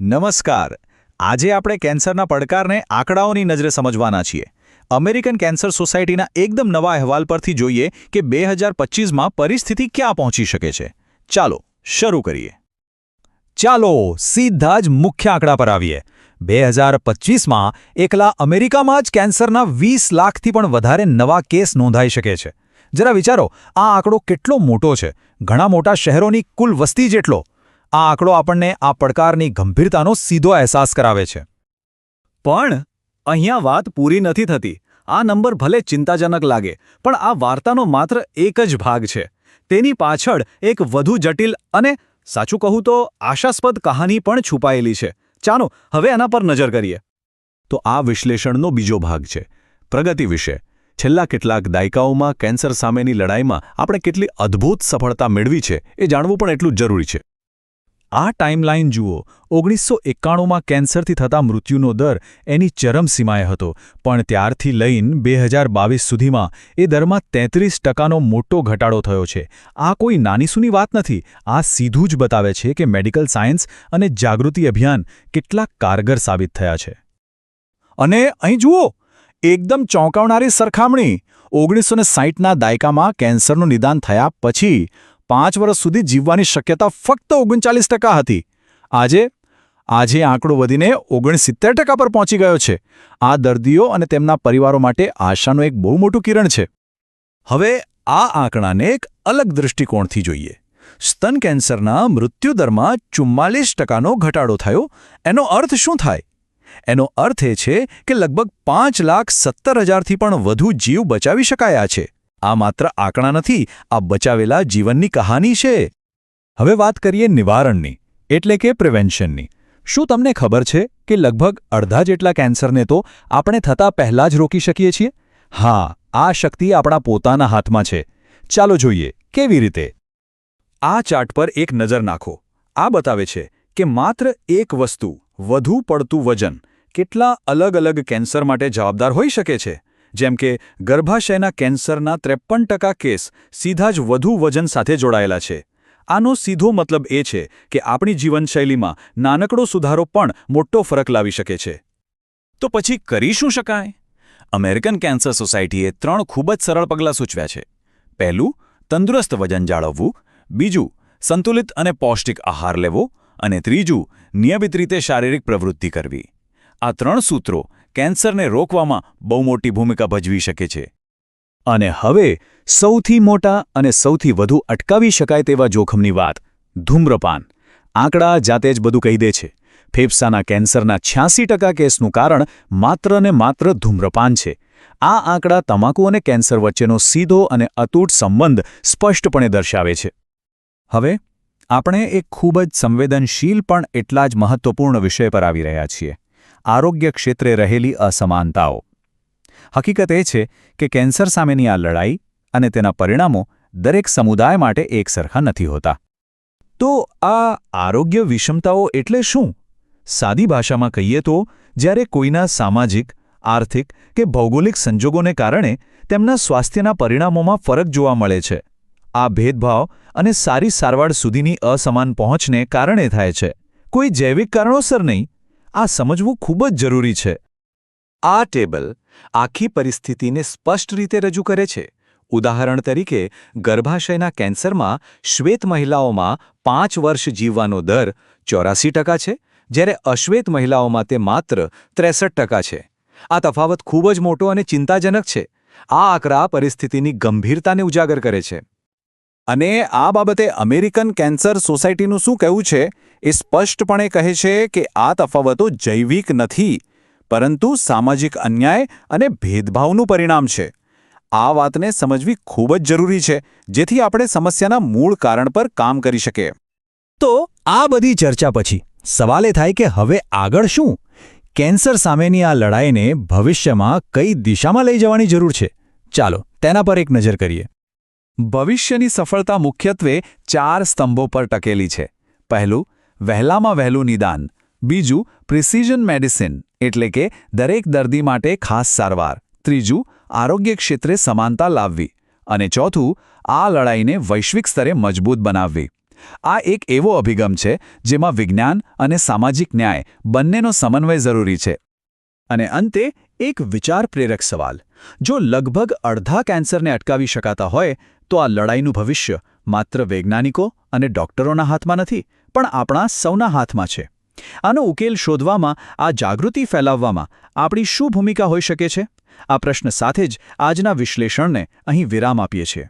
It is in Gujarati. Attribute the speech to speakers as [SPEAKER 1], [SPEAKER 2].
[SPEAKER 1] નમસ્કાર. આજે આપણે કેન્સરના પડકારને આંકડાઓની નજરે સમજવાના છીએ. અમેરિકન કેન્સર સોસાયટીના એકદમ નવા અહેવાલ પરથી જોઈએ કે બે હજાર પચીસમાં પરિસ્થિતિ ક્યાં પહોંચી શકે છે. ચાલો, શરૂ કરીએ. ચાલો, સીધા જ મુખ્ય આંકડા પર આવીએ. બે હજાર પચીસમાં એકલા અમેરિકામાં જ કેન્સરના વીસ લાખથી પણ વધારે નવા કેસ નોંધાઈ શકે છે. જરા વિચારો, આ આંકડો કેટલો મોટો છે? ઘણા મોટા શહેરોની કુલ વસ્તી જેટલો? આ આંકડો આપણને આ પડકારની ગંભીરતાનો સીધો અહેસાસ કરાવે છે.
[SPEAKER 2] પણ અહીંયા વાત પૂરી નથી થતી. આ નંબર ભલે ચિંતાજનક લાગે, પણ આ વાર્તાનો માત્ર એક જ ભાગ છે. તેની પાછળ એક વધુ જટિલ અને સાચું કહું તો આશાસ્પદ કહાની પણ છુપાયેલી છે. ચાલો, હવે એના પર નજર કરીએ.
[SPEAKER 1] તો આ વિશ્લેષણનો બીજો ભાગ છે. પ્રગતિ વિશે. છેલ્લા કેટલાક દાયકાઓમાં કેન્સર સામેની લડાઈમાં આપણે કેટલી અદ્ભુત સફળતા મેળવી છે એ જાણવું પણ એટલું જ જરૂરી છે. આ ટાઈમલાઈન જુઓ. ઓગણીસો એકાણુંમાં કેન્સરથી થતા મૃત્યુનો દર એની ચરમસીમાએ હતો, પણ ત્યારથી લઈને બે હજાર બાવીસ સુધીમાં એ દરમાં તેત્રીસ ટકાનો મોટો ઘટાડો થયો છે. આ કોઈ નાનીસૂની વાત નથી. આ સીધું જ બતાવે છે કે મેડિકલ સાયન્સ અને જાગૃતિ અભિયાન કેટલા કારગર સાબિત થયા છે. અને અહીં જુઓ, એકદમ ચોંકાવનારી સરખામણી. ઓગણીસો સાહીઠના દાયકામાં કેન્સરનું નિદાન થયા પછી પાંચ વર્ષ સુધી જીવવાની શક્યતા ફક્ત ઓગણચાલીસ ટકા હતી. આજે આજે આંકડો વધીને ઓગણસિત્તેર ટકા પર પહોંચી ગયો છે. આ દર્દીઓ અને તેમના પરિવારો માટે આશાનું એક બહુ મોટું કિરણ છે. હવે આ આંકડાને એક અલગ દૃષ્ટિકોણથી જોઈએ. સ્તન કેન્સરના મૃત્યુદરમાં ચુમ્માલીસ ટકાનો ઘટાડો થયો. એનો અર્થ શું થાય? એનો અર્થ એ છે કે લગભગ પાંચ લાખ સત્તર હજારથી પણ વધુ જીવ બચાવી શકાયા છે. આ માત્ર આંકડા નથી, આ બચાવેલા જીવનની કહાની છે. હવે વાત કરીએ નિવારણની, એટલે કે પ્રિવેન્શનની. શું તમને ખબર છે કે લગભગ અડધા જેટલા કેન્સરને તો આપણે થતાં પહેલાં જ રોકી શકીએ છીએ? હા, આ શક્તિ આપણા પોતાના હાથમાં છે. ચાલો જોઈએ, કેવી રીતે? આ ચાર્ટ પર એક નજર નાખો. આ બતાવે છે કે માત્ર એક વસ્તુ, વધુ પડતું વજન, કેટલા અલગ અલગ કેન્સર માટે જવાબદાર હોઈ શકે છે? જેમ કે, ગર્ભાશયના કેન્સરના ત્રેપન કેસ સીધા જ વધુ વજન સાથે જોડાયેલા છે. આનો સીધો મતલબ એ છે કે આપણી જીવનશૈલીમાં નાનકડો સુધારો પણ મોટો ફરક લાવી શકે છે. તો પછી કરી શું શકાય? અમેરિકન કેન્સર સોસાયટીએ ત્રણ ખૂબ જ સરળ પગલાં સૂચવ્યા છે. પહેલું, તંદુરસ્ત વજન જાળવવું. બીજું, સંતુલિત અને પૌષ્ટિક આહાર લેવો. અને ત્રીજું, નિયમિત રીતે શારીરિક પ્રવૃત્તિ કરવી. આ ત્રણ સૂત્રો કેન્સરને રોકવામાં બહુ મોટી ભૂમિકા ભજવી શકે છે. અને હવે સૌથી મોટા અને સૌથી વધુ અટકાવી શકાય તેવા જોખમની વાત, ધૂમ્રપાન. આંકડા જાતે જ બધું કહી દે છે. ફેફસાના કેન્સરના છ્યાસી કેસનું કારણ માત્ર ને માત્ર ધૂમ્રપાન છે. આ આંકડા તમાકુ અને કેન્સર વચ્ચેનો સીધો અને અતૂટ સંબંધ સ્પષ્ટપણે દર્શાવે છે. હવે, આપણે એક ખૂબ જ સંવેદનશીલ પણ એટલા જ મહત્વપૂર્ણ વિષય પર આવી રહ્યા છીએ. આરોગ્ય ક્ષેત્રે રહેલી અસમાનતાઓ. હકીકત એ છે કે કેન્સર સામેની આ લડાઈ અને તેના પરિણામો દરેક સમુદાય માટે એકસરખા નથી હોતા. તો આ આરોગ્ય વિષમતાઓ એટલે શું? સાદી ભાષામાં કહીએ તો, જ્યારે કોઈના સામાજિક, આર્થિક કે ભૌગોલિક સંજોગોને કારણે તેમના સ્વાસ્થ્યના પરિણામોમાં ફરક જોવા મળે છે. આ ભેદભાવ અને સારી સારવાર સુધીની અસમાન પહોંચને કારણે થાય છે. કોઈ જૈવિક કારણોસર નહીં આ સમજવું ખૂબ જ જરૂરી છે. આ ટેબલ આખી પરિસ્થિતિને સ્પષ્ટ રીતે રજૂ કરે છે. ઉદાહરણ તરીકે, ગર્ભાશયના કેન્સરમાં શ્વેત મહિલાઓમાં પાંચ વર્ષ જીવવાનો દર ચોરાસી ટકા છે, જ્યારે અશ્વેત મહિલાઓમાં તે માત્ર ત્રેસઠ ટકા છે. આ તફાવત ખૂબ જ મોટો અને ચિંતાજનક છે. આ આંકડા પરિસ્થિતિની ગંભીરતાને ઉજાગર કરે છે. અને આ બાબતે અમેરિકન કેન્સર સોસાયટીનું શું કહેવું છે એ સ્પષ્ટપણે કહે છે કે આ તફાવતો જૈવિક નથી, પરંતુ સામાજિક અન્યાય અને ભેદભાવનું પરિણામ છે. આ વાતને સમજવી ખૂબ જ જરૂરી છે, જેથી આપણે સમસ્યાના મૂળ કારણ પર કામ કરી શકીએ. તો આ બધી ચર્ચા પછી સવાલ થાય કે હવે આગળ શું? કેન્સર સામેની આ લડાઈને ભવિષ્યમાં કઈ દિશામાં લઈ જવાની જરૂર છે? ચાલો તેના પર એક નજર કરીએ. ભવિષ્યની સફળતા મુખ્યત્વે ચાર સ્તંભો પર ટકેલી છે. પહેલું, વહેલામાં વહેલું નિદાન. બીજું, પ્રિસિઝન મેડિસિન, એટલે કે દરેક દર્દી માટે ખાસ સારવાર. ત્રીજું, આરોગ્ય ક્ષેત્રે સમાનતા લાવવી. અને ચોથું, આ લડાઈને વૈશ્વિક સ્તરે મજબૂત બનાવવી.
[SPEAKER 3] આ એક એવો અભિગમ છે, જેમાં વિજ્ઞાન અને સામાજિક ન્યાય બંનેનો સમન્વય જરૂરી છે.
[SPEAKER 2] અને અંતે, એક વિચાર પ્રેરક સવાલ. જો લગભગ અડધા કેન્સરને અટકાવી શકાતા હોય તો આ લડાઈનું ભવિષ્ય માત્ર વૈજ્ઞાનિકો અને ડોક્ટરોના હાથમાં નથી, પણ આપણા સૌના હાથમાં છે. આનો ઉકેલ શોધવામાં, આ જાગૃતિ ફેલાવવામાં આપણી શું ભૂમિકા હોઈ શકે છે? આ પ્રશ્ન સાથે જ આજના વિશ્લેષણને અહીં વિરામ આપીએ છીએ.